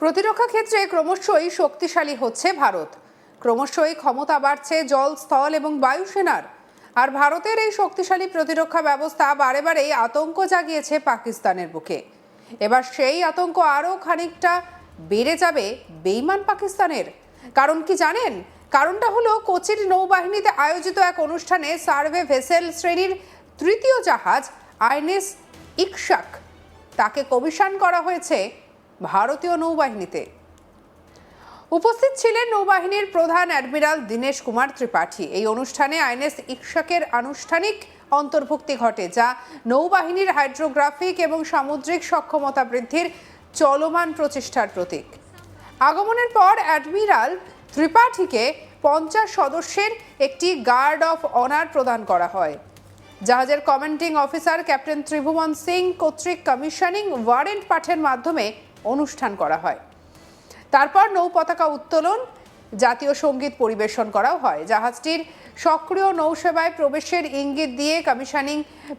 প্রতিরক্ষা ক্ষেত্রে ক্রমশই শক্তিশালী হচ্ছে ভারত। ক্রমশই ক্ষমতা বাড়ছে জল, স্থল এবং বায়ুসেনার। আর ভারতের এই শক্তিশালী প্রতিরক্ষা ব্যবস্থা বারে বারেই আতঙ্ক জাগিয়েছে পাকিস্তানের বুকে। এবার সেই আতঙ্ক আরও খানিকটা বেড়ে যাবে বেইমান পাকিস্তানের। কারণ কি জানেন? কারণটা হলো কোচির নৌবাহিনীতে আয়োজিত এক অনুষ্ঠানে সার্ভে ভেসেল শ্রেণির তৃতীয় জাহাজ আইনেস ইকশাক, তাকে কমিশন করা হয়েছে ভারতীয় নৌবাহিনীতে। উপস্থিত ছিলেন নৌবাহিনীর প্রধান অ্যাডমিরাল দীনেশ কুমার ত্রিপাঠী। এই অনুষ্ঠানে আইএনএস ইকশাকের আনুষ্ঠানিক অন্তর্ভুক্তি ঘটে, যা নৌবাহিনীর হাইড্রোগ্রাফিক এবং সামুদ্রিক সক্ষমতা বৃদ্ধির চলমান প্রচেষ্টার প্রতীক। আগমনের পর অ্যাডমিরাল ত্রিপাঠীকে পঞ্চাশ সদস্যের একটি গার্ড অফ অনার প্রদান করা হয়। জাহাজের commanding officer captain Tribhuvan Singh কর্তৃক কমিশনিং ওয়ারেন্ট পাঠের মাধ্যমে অনুষ্ঠান করা হয়। তারপর নৌ পতাকা উত্তোলন, জাতীয় সংগীত পরিবেশন করাও হয়। জাহাজটির সক্রিয় নৌসেবায় প্রবেশের ইঙ্গিত দিয়ে কমিশনিং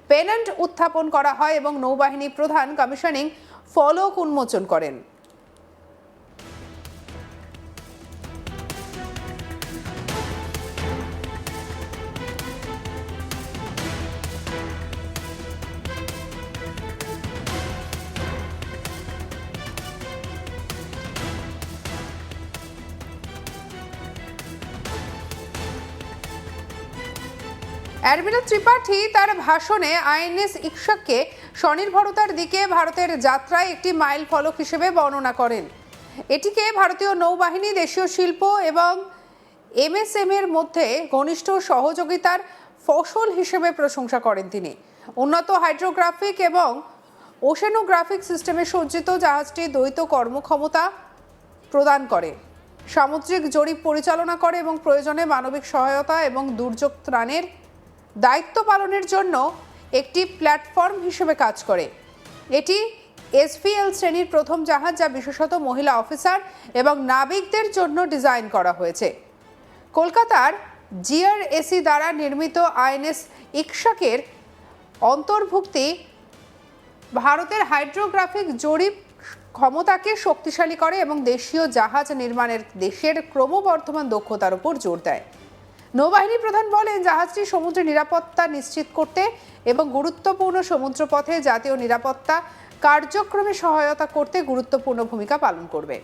পেনেন্ট উত্থাপন করা হয় এবং নৌবাহিনী প্রধান কমিশনিং ফলক উন্মোচন করেন। অ্যাডমিরাল ত্রিপাঠী তার ভাষণে আইএনএস ইকশাককে স্বনির্ভরতার দিকে ভারতের যাত্রায় একটি মাইল ফলক হিসেবে বর্ণনা করেন। এটিকে ভারতীয় নৌবাহিনী, দেশীয় শিল্প এবং এমএসএম এর মধ্যে ঘনিষ্ঠ সহযোগিতার ফসল হিসেবে প্রশংসা করেন তিনি। উন্নত হাইড্রোগ্রাফিক এবং ওশেনোগ্রাফিক সিস্টেমে সজ্জিত জাহাজটি দ্বৈত কর্মক্ষমতা প্রদান করে। সামুদ্রিক জরিপ পরিচালনা করে এবং প্রয়োজনে মানবিক সহায়তা এবং দুর্যোগ ত্রাণের দায়িত্ব পালনের জন্য একটি প্ল্যাটফর্ম হিসেবে কাজ করে। এটি এসপিএল শ্রেণির প্রথম জাহাজ যা বিশেষত মহিলা অফিসার এবং নাবিকদের জন্য ডিজাইন করা হয়েছে। কলকাতার জিআরএসি দ্বারা নির্মিত আইএনএস ইকশাকের অন্তর্ভুক্তি ভারতের হাইড্রোগ্রাফিক জরিপ ক্ষমতাকে শক্তিশালী করে এবং দেশীয় জাহাজ নির্মাণের দেশের ক্রমবর্ধমান দক্ষতার উপর জোর দেয়। নৌবাহিনী প্রধান বলেন, জাহাজটি সমুদ্রে নিরাপত্তা নিশ্চিত করতে এবং গুরুত্বপূর্ণ সমুদ্রপথে জাতীয় নিরাপত্তা কার্যক্রমে সহায়তা করতে গুরুত্বপূর্ণ ভূমিকা পালন করবে।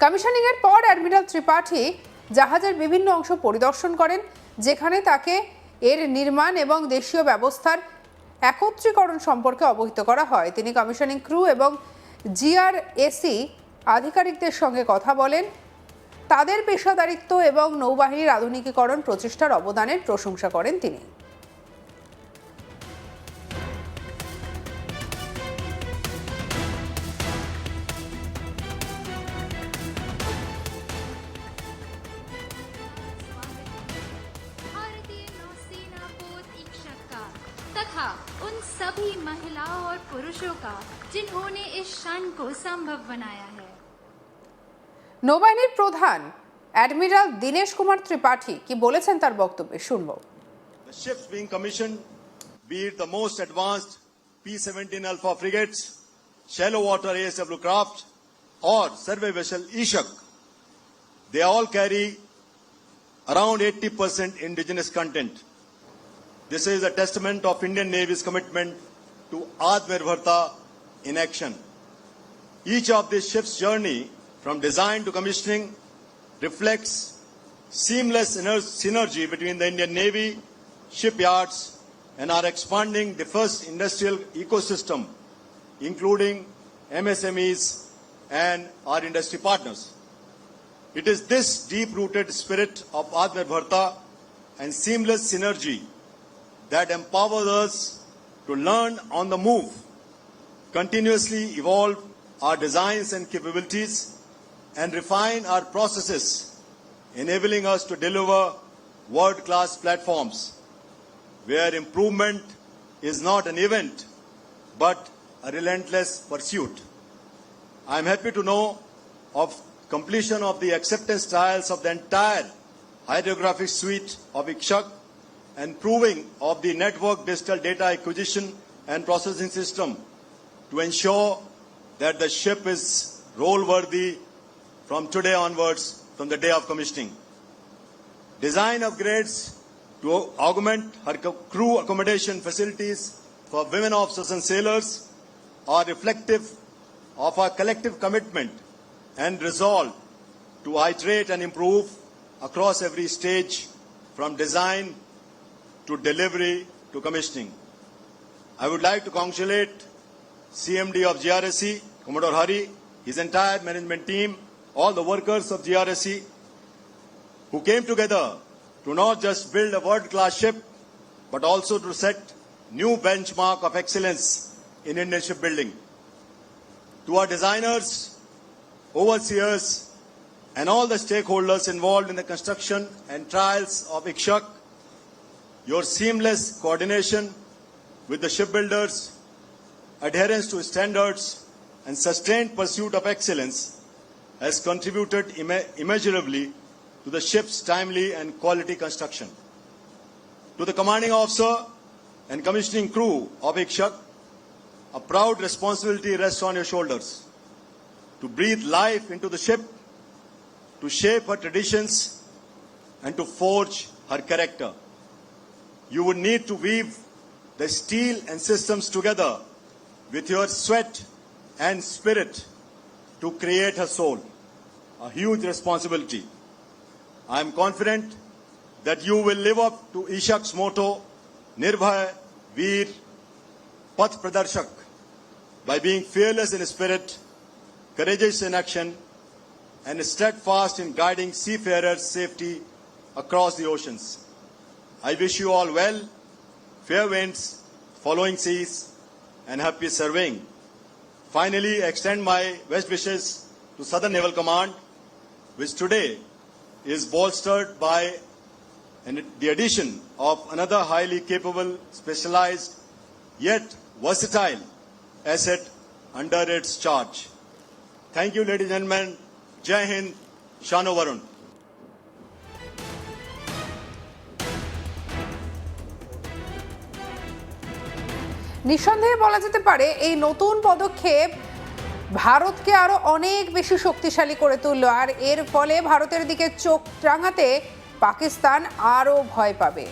কমিশনিংয়ের পর অ্যাডমিরাল ত্রিপাঠী জাহাজের বিভিন্ন অংশ পরিদর্শন করেন, যেখানে তাকে এর নির্মাণ এবং দেশীয় ব্যবস্থার একত্রীকরণ সম্পর্কে অবহিত করা হয়। তিনি কমিশনিং ক্রু এবং জিআরএসি আধিকারিকদের সঙ্গে কথা বলেন। তাদের পেশাদারিত্ব এবং নৌবাহিনীর আধুনিকীকরণ প্রচেষ্টার অবদানের প্রশংসা করেন তিনি भारतीय नौसेना पोत इक्षक का तथा उन सभी महिलाओं और पुरुषों का जिन्होंने इस क्षण को संभव बनाया है है। নৌবাহিনীর প্রধান অ্যাডমিরাল দীনেশ কুমার ত্রিপাঠী কি বলেছেন তার বক্তব্যে শুনবো The ships being commissioned, be it the most advanced P-17 Alpha frigates, shallow water ASW craft, or survey vessel Ishak, they all carry around 80% indigenous content. This is a testament of Indian Navy's commitment to Atmanirbharta in action. Each of these ships' journey from design to commissioning reflects seamless synergy between the Indian Navy, shipyards, and our expanding the first industrial ecosystem, including MSMEs and our industry partners. It is this deep-rooted spirit of Atmanirbharta and seamless synergy that empowers us to learn on the move, continuously evolve our designs and capabilities, and refine our processes, enabling us to deliver world-class platforms where improvement is not an event but a relentless pursuit. I am happy to know of completion of the acceptance trials of the entire hydrographic suite of Ikshak and proving of the network digital data acquisition and processing system to ensure that the ship is role worthy from today onwards from the day of commissioning. Design upgrades to augment her crew accommodation facilities for women officers and sailors are reflective of our collective commitment and resolve to iterate and improve across every stage from design to delivery to commissioning. I would like to congratulate CMD of GRSC, Commodore Hari, his entire management team, all the workers of GRSC who came together to not just build a world-class ship, but also to set new benchmark of excellence in Indian shipbuilding. To our designers, overseers, and all the stakeholders involved in the construction and trials of Ikshak, your seamless coordination with the shipbuilders, adherence to standards, and sustained pursuit of excellence has contributed immeasurably to the ship's timely and quality construction. To the commanding officer and commissioning crew of Ikshak, a proud responsibility rests on your shoulders to breathe life into the ship, to shape her traditions, and to forge her character. You would need to weave the steel and systems together with your sweat and spirit to create her soul. A huge responsibility. I am confident that you will live up to Ishak's motto, Nirbhay, Veer, Path Pradarshak, by being fearless in spirit, courageous in action, and steadfast in guiding seafarers' safety across the oceans. I wish you all well, fair winds, following seas, and happy surveying. Finally, extend my best wishes to Southern Naval Command, which today is bolstered by the addition of another highly capable, specialized, yet versatile asset under its charge. Thank you, ladies and gentlemen. Jai Hind, Shano Varun. নিঃসন্দেহে বলা যেতে পারে, এই নতুন পদক্ষেপ ভারতকে আরও অনেক বেশি শক্তিশালী করে তুলল। আর এর ফলে ভারতের দিকে চোখ রাঙাতে পাকিস্তান আরও ভয় পাবে।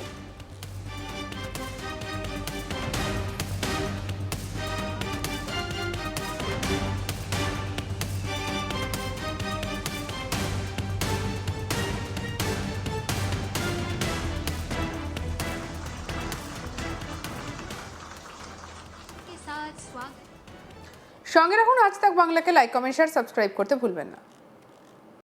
সঙ্গে রাখুন আজ তাক বাংলাকে লাইক কমেন্ট শেয়ার সাবস্ক্রাইব করতে ভুলবেন না।